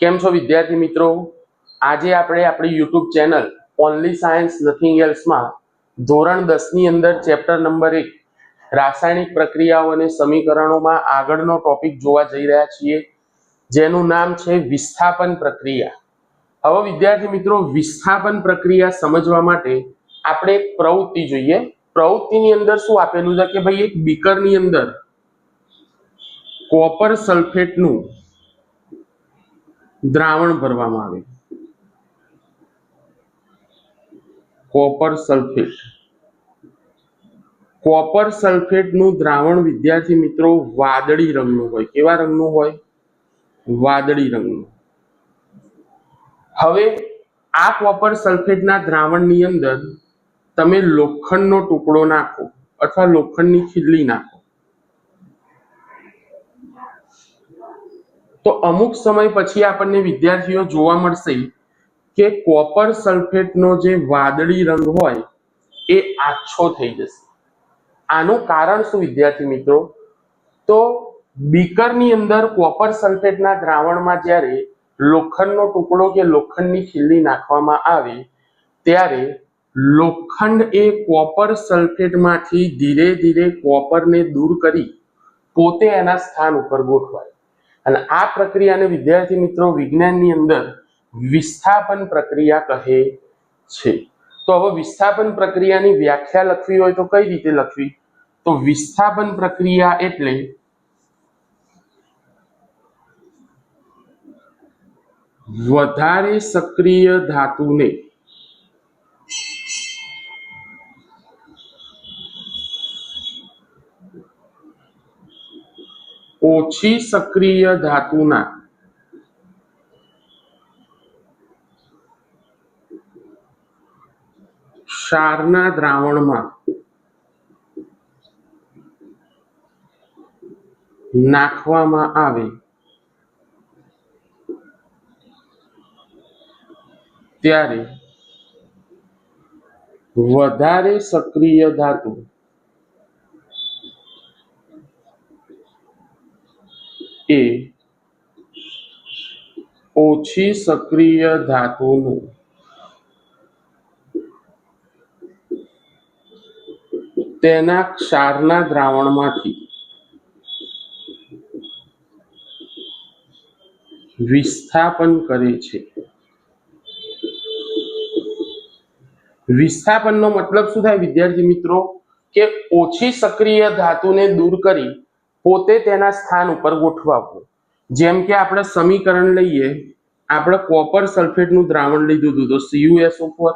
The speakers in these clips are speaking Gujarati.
કેમ છો વિદ્યાર્થી મિત્રો? આજે આપણે આપણી YouTube channel only science nothing એલ્સમાં ધોરણ દસની અંદર ચેપ્ટર નંબર એક, રાસાયણિક પ્રક્રિયાઓ અને સમીકરણોમાં આગળનો ટોપિક જોવા જઈ રહ્યા છીએ, જેનું નામ છે વિસ્થાપન પ્રક્રિયા. હવે વિદ્યાર્થી મિત્રો, વિસ્થાપન પ્રક્રિયા સમજવા માટે આપણે એક પ્રવૃત્તિ જોઈએ. પ્રવૃત્તિની અંદર શું આપેલું છે કે ભાઈ એક બીકરની અંદર કોપર સલ્ફેટનું દ્રાવણ ભરવામાં આવે. Copper sulphate. કોપર સલ્ફેટનું દ્રાવણ વિદ્યાર્થી મિત્રો વાદળી રંગનું હોય. કેવા રંગનું હોય? વાદળી રંગનું. હવે આ કોપર સલ્ફેટના દ્રાવણની અંદર તમે લોખંડનો ટુકડો નાખો અથવા લોખંડની ખીલી નાખો. તો અમુક સમય પછી આપણને વિદ્યાર્થીઓ જોવા મળશે કે કોપર સલ્ફેટનો જે વાદળી રંગ હોય એ આછો થઈ જશે. આનું કારણ શું વિદ્યાર્થી મિત્રો? તો બીકરની અંદર કોપર સલ્ફેટના દ્રાવણમાં જ્યારે લોખંડનો ટુકડો કે લોખંડની ખીલી નાખવામાં આવે, ત્યારે લોખંડ એ કોપર સલ્ફેટમાંથી ધીરે ધીરે કોપરને દૂર કરી પોતે એના સ્થાન ઉપર ગોઠવાય. અને આ પ્રક્રિયાને વિદ્યાર્થી મિત્રો વિજ્ઞાનની અંદર વિસ્થાપન પ્રક્રિયા કહે છે. તો હવે વિસ્થાપન પ્રક્રિયાની વ્યાખ્યા લખવી હોય તો કઈ રીતે લખવી? તો વિસ્થાપન પ્રક્રિયા એટલે વધારે સક્રિય ધાતુને ઓછી સક્રિય ધાતુના. ક્ષારના દ્રાવણમાં. નાખવામાં આવે. ત્યારે વધારે સક્રિય ધાતુ એ ઓછી સક્રિય ધાતુનું. તેના ક્ષારના દ્રાવણમાંથી વિસ્થાપન કરે છે. વિસ્થાપનનો મતલબ શું થાય વિદ્યાર્થી મિત્રો? કે ઓછી સક્રિય ધાતુને દૂર કરી પોતે તેના સ્થાન ઉપર ગોઠવાવવું. જેમ કે આપણે સમીકરણ લઈએ, આપણે કોપર સલ્ફેટનું દ્રાવણ લીધું હતું, તો CuSO4 ફોર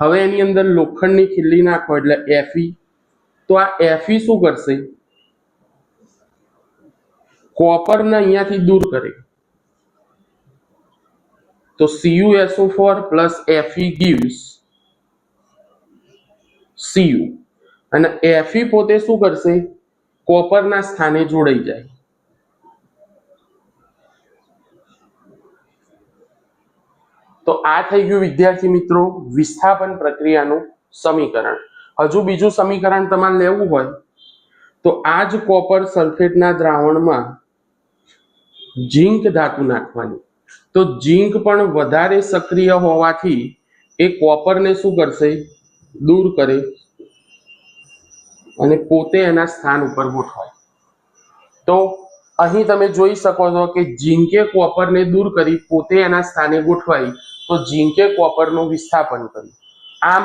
હવે એની અંદર લોખંડની ખીલી નાખો એટલે એફઈ તો આ Fe શું કરશે? કોપરને અહીંયાથી દૂર કરે. તો C U S O four plus F E gives C U અને Fe પોતે શું કરશે? કોપરના સ્થાને જોડાઈ જાય. તો આ થઈ ગયું વિદ્યાર્થી મિત્રો વિસ્થાપન પ્રક્રિયાનું સમીકરણ. હજુ બીજું સમીકરણ તમારે લેવું હોય તો આ જ કોપર સલ્ફેટના દ્રાવણમાં ઝીંક ધાતુ નાખવાની. તો ઝીંક પણ વધારે સક્રિય હોવાથી એ કોપરને શું કરશે? દૂર કરે. અને પોતે એના સ્થાન ઉપર ગોઠવાય. તો અહીં તમે જોઈ શકો છો કે ઝીંકે કોપરને દૂર કરી પોતે એના સ્થાને ગોઠવાઈ તો ઝીંકે કોપરનું વિસ્થાપન કર્યું. આમ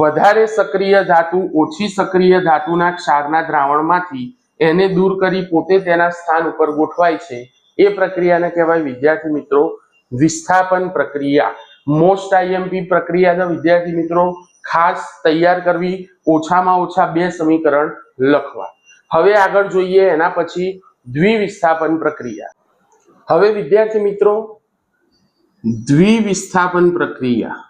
વધારે સક્રિય ધાતુ, ઓછી સક્રિય ધાતુના ક્ષારના દ્રાવણમાંથી એને દૂર કરી પોતે તેના સ્થાન ઉપર ગોઠવાય છે. એ પ્રક્રિયાને કહેવાય, વિદ્યાર્થી મિત્રો, વિસ્થાપન પ્રક્રિયા. મોસ્ટ આઈએમપી પ્રક્રિયાના વિદ્યાર્થી મિત્રો. ખાસ તૈયાર કરવી ઓછામાં ઓછા બે સમીકરણ લખવા. હવે આગળ જોઈએ એના પછી દ્વિવિસ્થાપન પ્રક્રિયા. હવે વિદ્યાર્થી મિત્રો, દ્વિવિસ્થાપન પ્રક્રિયા.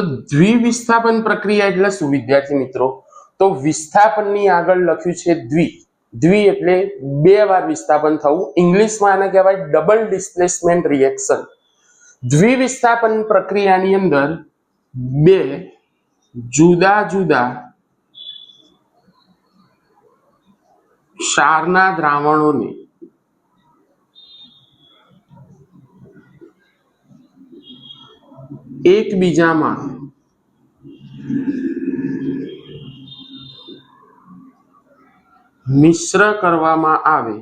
તો દ્વિવિસ્થાપન પ્રક્રિયા એટલે શું, વિદ્યાર્થી મિત્રો? તો વિસ્થાપનની આગળ લખ્યું છે દ્વિ. દ્વિ એટલે બે વાર વિસ્થાપન થવું. ઇંગ્લિશમાં આને કહેવાય ડબલ ડિસ્પ્લેસમેન્ટ રિએક્શન દ્વિવિસ્થાપન પ્રક્રિયાની અંદર બે જુદા જુદા ક્ષારના દ્રાવણોને એકબીજામાં મિશ્ર કરવામાં આવે.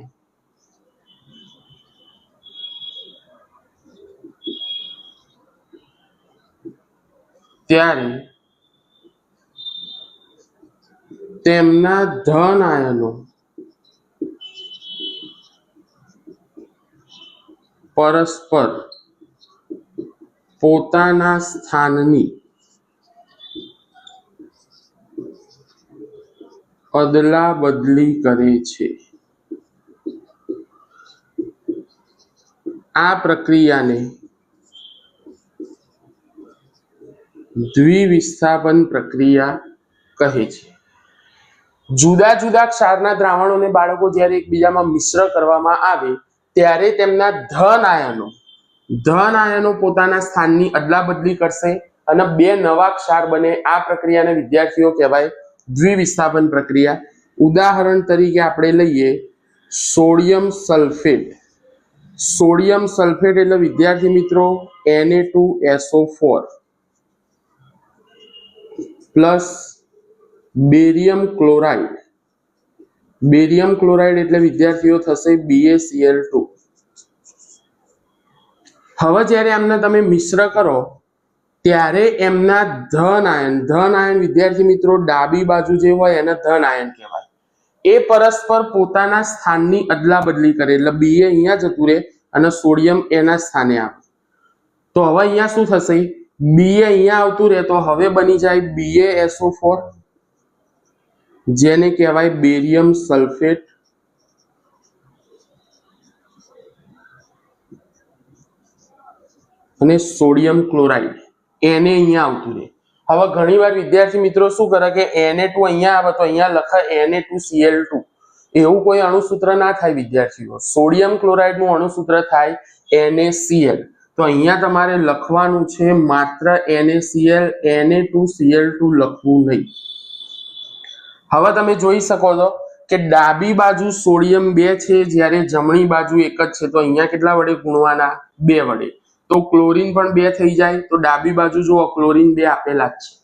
ત્યારે તેમના ધન આયનો પરસ્પર પોતાના સ્થાનની અદલા બદલી કરે છે. આ પ્રક્રિયાને દ્વિવિસ્થાપન પ્રક્રિયા કહે છે. જુદા જુદા ક્ષારના દ્રાવણોને બાળકો જ્યારે એકબીજામાં મિશ્ર કરવામાં આવે, ત્યારે તેમના ધન આયનો ધન આયનો પોતાના સ્થાનની અદલા બદલી કરશે અને બે નવા ક્ષાર બને. આ પ્રક્રિયાને વિદ્યાર્થીઓ કહેવાય દ્વિવિસ્થાપન પ્રક્રિયા. ઉદાહરણ તરીકે આપણે લઈએ, સોડિયમ સલ્ફેટ. સોડિયમ સલ્ફેટ એટલે વિદ્યાર્થી મિત્રો Na2SO4 plus barium chloride. Barium chloride એટલે વિદ્યાર્થીઓ થશે BaCl2 હવે જ્યારે એમને તમે મિશ્ર કરો ત્યારે એમના ધન આયન ધન આયન વિદ્યાર્થી મિત્રો, ડાબી બાજુ જે હોય એને ધન આયન કહેવાય. એ પરસ્પર પોતાના સ્થાનની અદલા બદલી કરે, એટલે બી અહીંયા જતું રહે અને સોડિયમ એના સ્થાને આવે. તો હવે અહીંયા શું થશે? બી અહીંયા આવતું રહે, તો હવે બની જાય બીએ એસઓ ફોર જેને કહેવાય બેરિયમ સલ્ફેટ. અને સોડિયમ ક્લોરાઇડ. એને અહીંયા આવતું રહે. હવે ઘણીવાર વિદ્યાર્થી મિત્રો શું કરે કે એને ટુ અહીંયા આવે તો અહીંયા લખે Na2Cl2 એવું કોઈ અણુસૂત્ર ના થાય વિદ્યાર્થીઓ. સોડિયમ ક્લોરાઇડનું અણુસૂત્ર થાય NaCl તો અહીંયા તમારે લખવાનું છે માત્ર NaCl Na2Cl2 લખવું નહીં. હવે તમે જોઈ શકો છો કે ડાબી બાજુ સોડિયમ બે છે, જ્યારે જમણી બાજુ એક જ છે, તો અહીંયા કેટલા વડે ગુણવાના? બે વડે. તો ક્લોરીન પણ બે થઈ જાય. તો ડાબી બાજુ જુઓ ક્લોરિન બે આપેલા જ છે.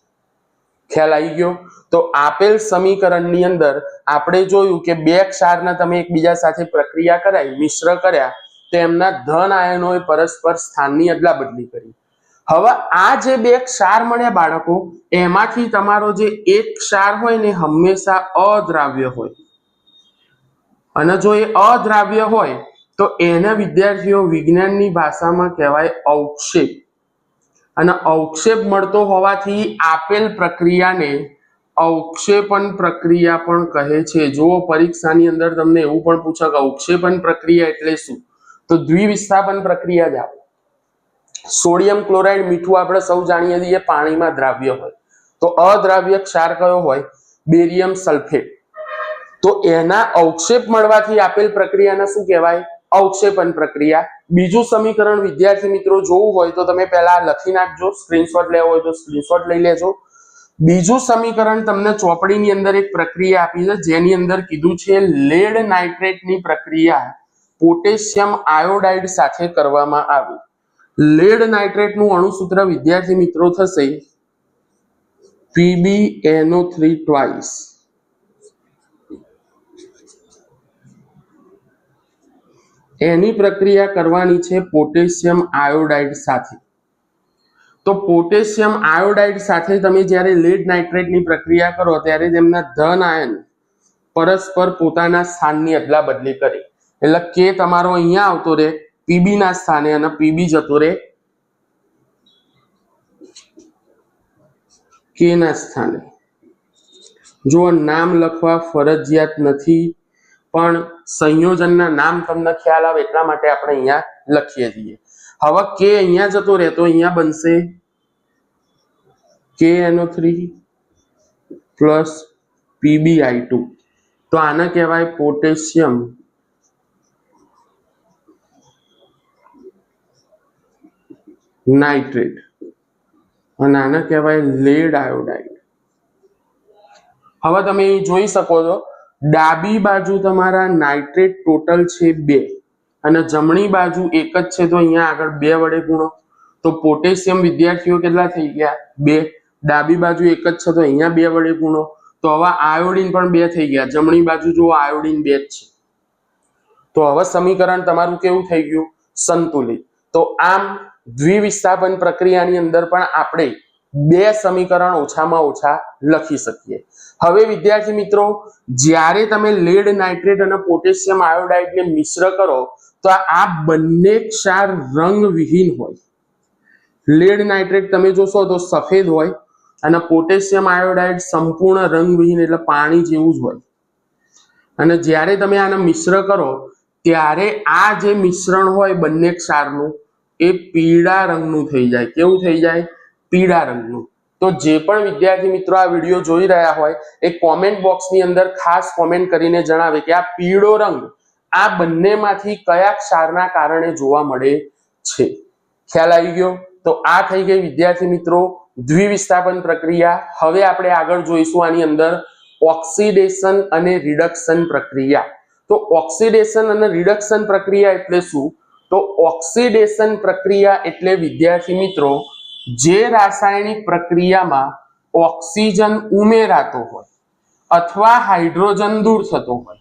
ખ્યાલ આવી ગયો? તો આપેલ સમીકરણની અંદર આપણે જોયું કે બે ક્ષારના તમે એકબીજા સાથે પ્રક્રિયા કરાઈ, મિશ્ર કર્યા, તો એમના ધન આયનોએ પરસ્પર સ્થાનની અદલા બદલી કરી. હવે આ જે બે ક્ષાર મળ્યા બાળકો, એમાંથી તમારો જે એક ક્ષાર હોય ને હંમેશા અદ્રાવ્ય હોય. અને જો એ અદ્રાવ્ય હોય તો એને વિદ્યાર્થીઓ વિજ્ઞાનની ભાષામાં કહેવાય અવક્ષેપ. અને અવક્ષેપ મળતો હોવાથી આપેલ પ્રક્રિયાને અવક્ષેપન પ્રક્રિયા પણ કહે છે. જો પરીક્ષાની અંદર તમને એવું પણ પૂછે કે અવક્ષેપન પ્રક્રિયા એટલે શું? તો દ્વિવિસ્થાપન પ્રક્રિયા જ આવે. સોડિયમ ક્લોરાઇડ મીઠું આપણે સૌ જાણીએ છીએ, પાણીમાં દ્રાવ્ય હોય. તો અદ્રાવ્ય ક્ષાર કયો હોય? Barium sulphate. તો એના અવક્ષેપ મળવાથી આપેલ પ્રક્રિયાને શું કહેવાય? અવક્ષેપન પ્રક્રિયા. બીજું સમીકરણ વિદ્યાર્થી મિત્રો જોવું હોય તો તમે પહેલા લખી નાખજો સ્ક્રીનશોટ લેવો હોય તો સ્ક્રીનશોટ લઈ લેજો. બીજું સમીકરણ તમને ચોપડીની અંદર એક પ્રક્રિયા આપી છે, જેની અંદર કીધું છે લેડ નાઇટ્રેટની પ્રક્રિયા પોટેશિયમ આયોડાઇડ સાથે કરવામાં આવી. લેડ નાઇટ્રેટનું અણુસૂત્ર વિદ્યાર્થી મિત્રો થશે PbNO3 ટ્વાઇસ એની પ્રક્રિયા કરવાની છે પોટેશિયમ આયોડાઇડ સાથે. તો પોટેશિયમ આયોડાઇડ સાથે તમે જ્યારે લેડ નાઇટ્રેટની પ્રક્રિયા કરો ત્યારે તેમના ધન આયન પરસ્પર પોતાના સ્થાનની અદલા બદલી કરી. એટલે કે તમારો અહીંયા આવતો રહે પીબી ના સ્થાને અને પીબી જતો રહે કે ના સ્થાને. જો નામ લખવા ફરજિયાત નથી. પણ સંયોજનના નામ તમને ખ્યાલ આવે એટલા માટે આપણે અહીંયા લખીએ છીએ. હવે કે અહીંયા જતો રહે તો અહીંયા બનશે. કે એનો થ્રી પ્લસ પીબીઆઈ ટુ તો આને કહેવાય પોટેશિયમ. નાઇટ્રેટ. અને આને કહેવાય લેડ આયોડાઇડ. હવે તમે જોઈ શકો છો ડાબી બાજુ તમારા નાઇટ્રેટ ટોટલ છે બે અને જમણી બાજુ એક જ છે, તો અહીંયા આગળ બે વડે ગુણો. તો પોટેશિયમ વિદ્યાર્થીઓ કેટલા થઈ ગયા? બે. ડાબી બાજુ એક જ છે, તો અહીંયા બે વડે ગુણો. તો હવે આયોડિન પણ બે થઈ ગયા. જમણી બાજુ જો આયોડિન બે જ છે. તો હવે સમીકરણ તમારું કેવું થઈ ગયું? સંતુલિત. તો આમ દ્વિવિસ્થાપન પ્રક્રિયાની અંદર પણ આપણે બે સમીકરણ ઓછામાં ઓછા લખી શકીએ. હવે વિદ્યાર્થી મિત્રો, જ્યારે તમે લેડ નાઇટ્રેટ અને પોટેશિયમ આયોડાઇડને મિશ્ર કરો, તો આ બંને ક્ષાર રંગવિહીન હોય. લેડ નાઇટ્રેટ તમે જોશો તો સફેદ હોય અને પોટેશિયમ આયોડાઇડ સંપૂર્ણ રંગવિહીન એટલે પાણી જેવું જ હોય. અને જ્યારે તમે આને મિશ્ર કરો, ત્યારે આ જે મિશ્રણ હોય બંને ક્ષારનું, એ પીળા રંગનું થઈ જાય. કેવું થઈ જાય? પીળા રંગનું. તો જે પણ વિદ્યાર્થી મિત્રો આ વીડિયો જોઈ રહ્યા હોય, એ કોમેન્ટ બોક્સની અંદર ખાસ કોમેન્ટ કરીને જણાવે કે આ પીળો રંગ આ બંનેમાંથી કયા ક્ષારના કારણે જોવા મળે છે. ખ્યાલ આવી ગયો? તો આ થઈ ગઈ વિદ્યાર્થી મિત્રો દ્વિવિસ્થાપન પ્રક્રિયા. હવે આપણે આગળ જોઈશું આની અંદર ઓક્સિડેશન અને રિડક્શન પ્રક્રિયા. તો ઓક્સિડેશન અને રિડક્શન પ્રક્રિયા એટલે શું? તો ઓક્સિડેશન પ્રક્રિયા એટલે વિદ્યાર્થી મિત્રો જે રાસાયણિક પ્રક્રિયામાં ઓક્સિજન ઉમેરાતો હોય અથવા હાઇડ્રોજન દૂર થતો હોય,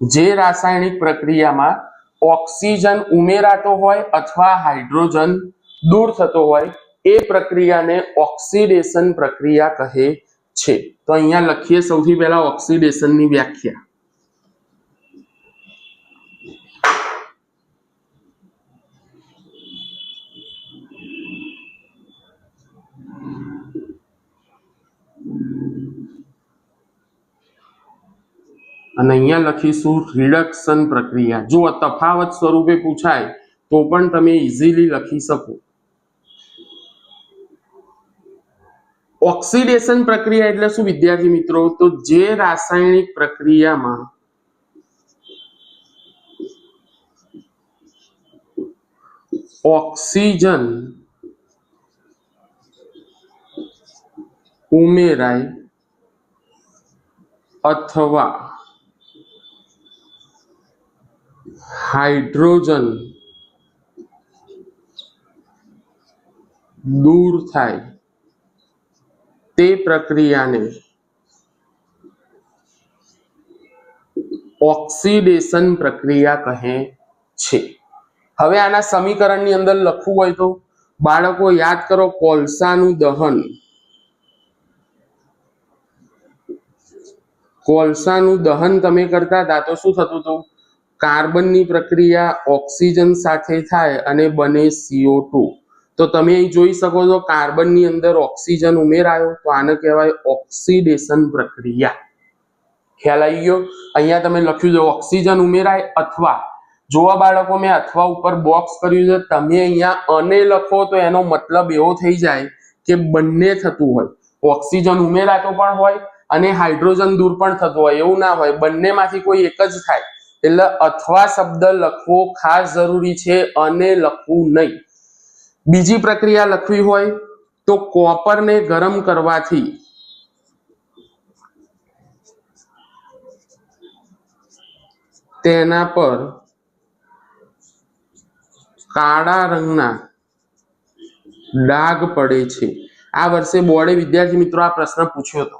જે રાસાયણિક પ્રક્રિયામાં ઓક્સિજન ઉમેરાતો હોય અથવા હાઇડ્રોજન દૂર થતો હોય, એ પ્રક્રિયાને ઓક્સિડેશન પ્રક્રિયા કહે છે. તો અહીંયા લખીએ સૌથી પહેલા ઓક્સિડેશનની વ્યાખ્યા. અને અહીંયા લખીશું રિડક્શન પ્રક્રિયા. જો તફાવત સ્વરૂપે પૂછાય, તો પણ તમે ઇઝીલી લખી શકો. ઓક્સિડેશન પ્રક્રિયા એટલે શું, વિદ્યાર્થી મિત્રો? તો જે રાસાયણિક પ્રક્રિયામાં ઓક્સિજન ઉમેરાય અથવા હાઇડ્રોજન દૂર થાય. તે પ્રક્રિયાને ઓક્સિડેશન પ્રક્રિયા કહે છે. હવે આના સમીકરણની અંદર લખવું હોય તો બાળકો યાદ કરો, કોલસાનું દહન. કોલસાનું દહન તમે કરતા હતા તો શું થતું હતું કાર્બનની પ્રક્રિયા ઓક્સિજન સાથે થાય અને બને સીઓ ટુ તો તમે અહીં જોઈ શકો છો કાર્બનની અંદર ઓક્સિજન ઉમેરાયો, તો આને કહેવાય ઓક્સિડેશન પ્રક્રિયા. ખ્યાલ આવી ગયો? અહીંયા તમે લખ્યું છે ઓક્સિજન ઉમેરાય અથવા. જોવા બાળકો, મેં અથવા ઉપર બોક્સ કર્યું છે. તમે અહીંયા અને લખો તો એનો મતલબ એવો થઈ જાય કે બંને થતું હોય. ઓક્સિજન ઉમેરાતો પણ હોય અને હાઇડ્રોજન દૂર પણ થતો હોય. એવું ના હોય. બંનેમાંથી કોઈ એક જ થાય. એટલે અથવા શબ્દ લખવો ખાસ જરૂરી છે અને લખવું નહીં. બીજી પ્રક્રિયા લખવી હોય તો કોપરને ગરમ કરવાથી તેના પર કાળા રંગના ડાઘ પડે છે. આ વર્ષે બોર્ડે વિદ્યાર્થી મિત્રો આ પ્રશ્ન પૂછ્યો હતો.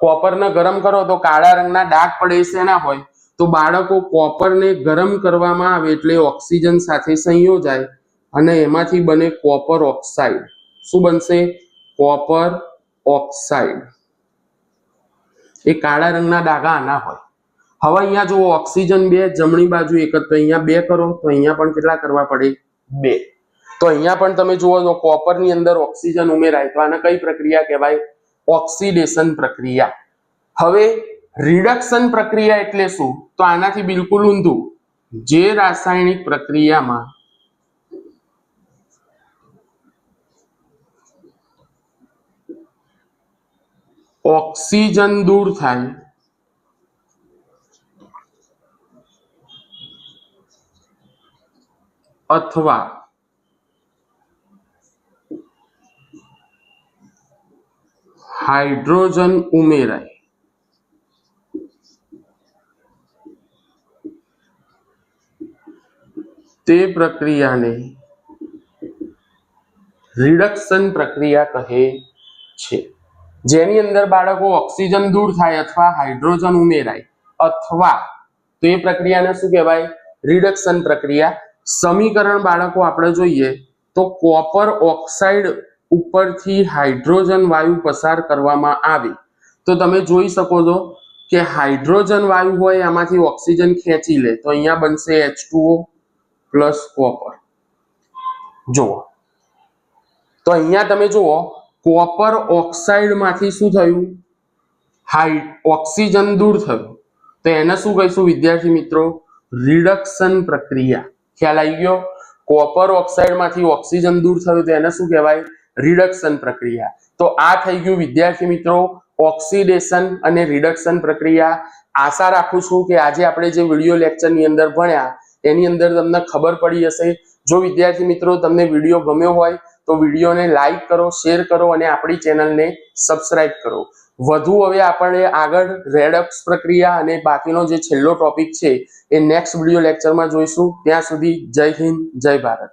કોપરને ગરમ કરો તો કાળા રંગના ડાઘ પડે છે ના હોય? તો બાળકો કોપરને ગરમ કરવામાં આવે એટલે ઓક્સિજન સાથે સંયોજાય અને એમાંથી બને કોપર ઓક્સાઇડ. શું બનશે? Copper oxide. એ કાળા રંગના ડાઘા આના હોય. હવે અહીંયા જુઓ, ઓક્સિજન બે, જમણી બાજુ એક જ. તો અહીંયા બે કરો, તો અહીંયા પણ કેટલા કરવા પડે? બે. તો અહીંયા પણ તમે જુઓ તો કોપરની અંદર ઓક્સિજન ઉમેરાય. તો આને કઈ પ્રક્રિયા કહેવાય? ઓક્સિડેશન પ્રક્રિયા. હવે રિડક્શન પ્રક્રિયા એટલે શું? તો આનાથી બિલકુલ ઊંધું. જે રાસાયણિક પ્રક્રિયામાં ઓક્સિજન દૂર થાય, અથવા હાઇડ્રોજન ઉમેરાય. તે પ્રક્રિયાને રિડક્શન પ્રક્રિયા કહે છે. જેની અંદર બાળકો ઓક્સિજન દૂર થાય અથવા હાઇડ્રોજન ઉમેરાય અથવા તો એ પ્રક્રિયાને શું કહેવાય? રિડક્શન પ્રક્રિયા. સમીકરણ બાળકો આપણે જોઈએ તો કોપર ઓક્સાઇડ ઉપરથી હાઇડ્રોજન વાયુ પસાર કરવામાં આવે. તો તમે જોઈ શકો છો કે હાઇડ્રોજન વાયુ હોય, આમાંથી ઓક્સિજન ખેંચી લે. તો અહીંયા બનશે એચ પ્લસ કોપર. જુઓ. તો અહીંયા તમે જુઓ, કોપર ઓક્સાઇડમાંથી શું થયું? હાઈ ઓક્સિજન દૂર થયું. તો એને શું કહીશું વિદ્યાર્થી મિત્રો? રિડક્શન પ્રક્રિયા. ખ્યાલ આવી ગયો? કોપર ઓક્સાઇડમાંથી ઓક્સિજન દૂર થયું તો એને શું કહેવાય? રિડક્શન પ્રક્રિયા. તો આ થઈ ગયું વિદ્યાર્થી મિત્રો, ઓક્સિડેશન અને રિડક્શન પ્રક્રિયા. આશા રાખું છું કે આજે આપણે જે વીડિયો લેક્ચરની અંદર ભણ્યા એની અંદર તમને ખબર પડી હશે. જો વિદ્યાર્થી મિત્રો તમને વીડિયો ગમ્યો હોય, તો વિડીયોને લાઈક કરો, શેર કરો અને આપણી ચેનલને સબસ્ક્રાઇબ કરો. વધુ હવે આપણે આગળ રેડક્સ પ્રક્રિયા અને બાકીનો જે છેલ્લો ટોપિક છે, એ નેક્સ્ટ વીડિયો લેક્ચરમાં જોઈશું. ત્યાં સુધી જય હિન્દ, જય ભારત.